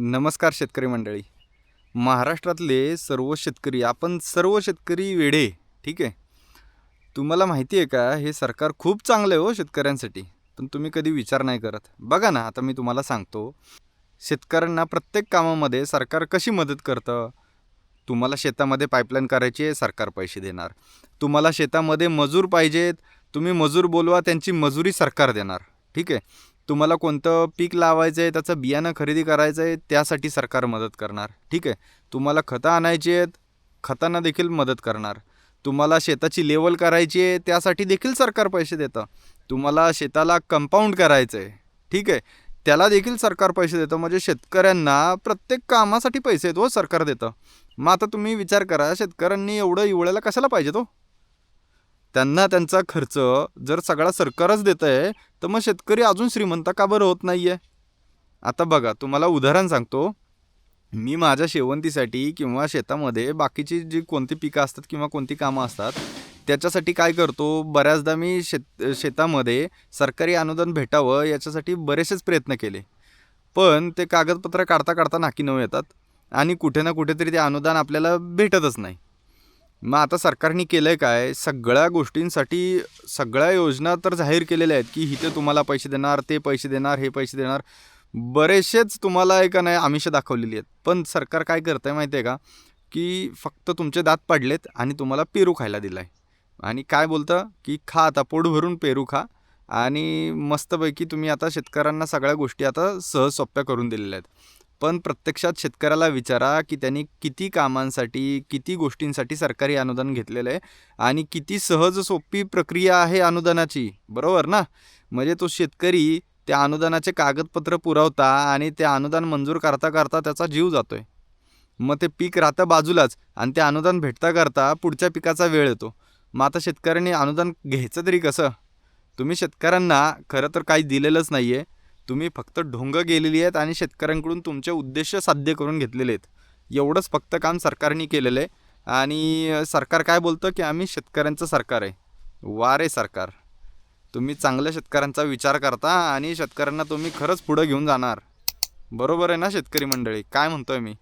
नमस्कार शेतकरी मंडळी. महाराष्ट्रातले सर्व शेतकरी आपण सर्व शेतकरी वेडे ठीक आहे? तुम्हाला माहिती आहे का हे सरकार खूप चांगलं आहे हो शेतकऱ्यांसाठी पण तुम्ही कधी विचार नाही करत. बघा ना आता मी तुम्हाला सांगतो शेतकऱ्यांना प्रत्येक कामामध्ये सरकार कशी मदत करतं? तुम्हाला शेतामध्ये पाईपलाईन करायची आहे सरकार पैसे देणार. तुम्हाला शेतामध्ये मजूर पाहिजेत तुम्ही मजूर बोलवा त्यांची मजुरी सरकार देणार ठीक आहे? तुम्हाला कोणतं पीक लावायचं आहे त्याचं बियाणं खरेदी करायचं आहे त्यासाठी सरकार मदत करणार. ठीक आहे? तुम्हाला खतं आणायची आहेत खतांना देखील मदत करणार. तुम्हाला शेताची लेवल करायची आहे त्यासाठी देखील सरकार पैसे देतं. तुम्हाला शेताला कंपाऊंड करायचं आहे ठीक आहे? त्याला देखील सरकार पैसे देतं. म्हणजे शेतकऱ्यांना प्रत्येक कामासाठी पैसे आहेत हो सरकार देतं. मग आता तुम्ही विचार करा शेतकऱ्यांनी एवढं इवळायला कशाला पाहिजे तो हो? त्यांना त्यांचा खर्च जर सगळा सरकारच देत आहे तर मग शेतकरी अजून श्रीमंत का बरं होत नाही आहे आता बघा तुम्हाला उदाहरण सांगतो. मी माझ्या शेवंतीसाठी किंवा शेतामध्ये बाकीची जी कोणती पिकं असतात किंवा कोणती कामं असतात त्याच्यासाठी काय करतो? बऱ्याचदा मी शेत शेतामध्ये सरकारी अनुदान भेटावं याच्यासाठी बरेचसेच प्रयत्न केले. पण ते कागदपत्र काढता काढता नाकी नऊ येतात आणि कुठे ना कुठेतरी ते अनुदान आपल्याला भेटतच नाही. मग आता सरकारने केलं आहे काय? सगळ्या गोष्टींसाठी सगळ्या योजना तर जाहीर केलेल्या आहेत की इथे तुम्हाला पैसे देणार ते पैसे देणार हे पैसे देणार. बरेचसेच तुम्हाला एक नाही आमिष दाखवलेली आहेत. पण सरकार काय करतं आहे माहिती आहे का? की फक्त तुमचे दात पडलेत आणि तुम्हाला पेरू खायला दिला आहे आणि काय बोलतं? की खा आता पोट भरून पेरू खा. आणि मस्तपैकी तुम्ही आता शेतकऱ्यांना सगळ्या गोष्टी आता सहज सोप्या करून दिलेल्या आहेत. पण प्रत्यक्षात शेतकऱ्याला विचारा की त्यांनी किती कामांसाठी किती गोष्टींसाठी सरकारी अनुदान घेतलेलं आहे आणि किती सहज सोपी प्रक्रिया आहे अनुदानाची. बरोबर ना? म्हणजे तो शेतकरी त्या अनुदानाचे कागदपत्र पुरवता आणि ते अनुदान मंजूर करता करता त्याचा जीव जातोय. मग ते पीक राहतं बाजूलाच आणि ते अनुदान भेटता करता पुढच्या पिकाचा वेळ येतो. मग आता शेतकऱ्यांनी अनुदान घ्यायचं तरी कसं? तुम्ही शेतकऱ्यांना खरं तर काही दिलेलंच नाही आहे तुम्ही फक्त ढोंगं गेलेली आहेत आणि शेतकऱ्यांकडून तुमचे उद्देश साध्य करून घेतलेले आहेत. एवढंच फक्त काम सरकारने केलेलं आहे. आणि सरकार काय बोलतं की आम्ही शेतकऱ्यांचं सरकार आहे. वा रे सरकार. तुम्ही चांगल्या शेतकऱ्यांचा विचार करता आणि शेतकऱ्यांना तुम्ही खरंच पुढं घेऊन जाणार. बरोबर आहे ना शेतकरी मंडळी? काय म्हणतोय मी?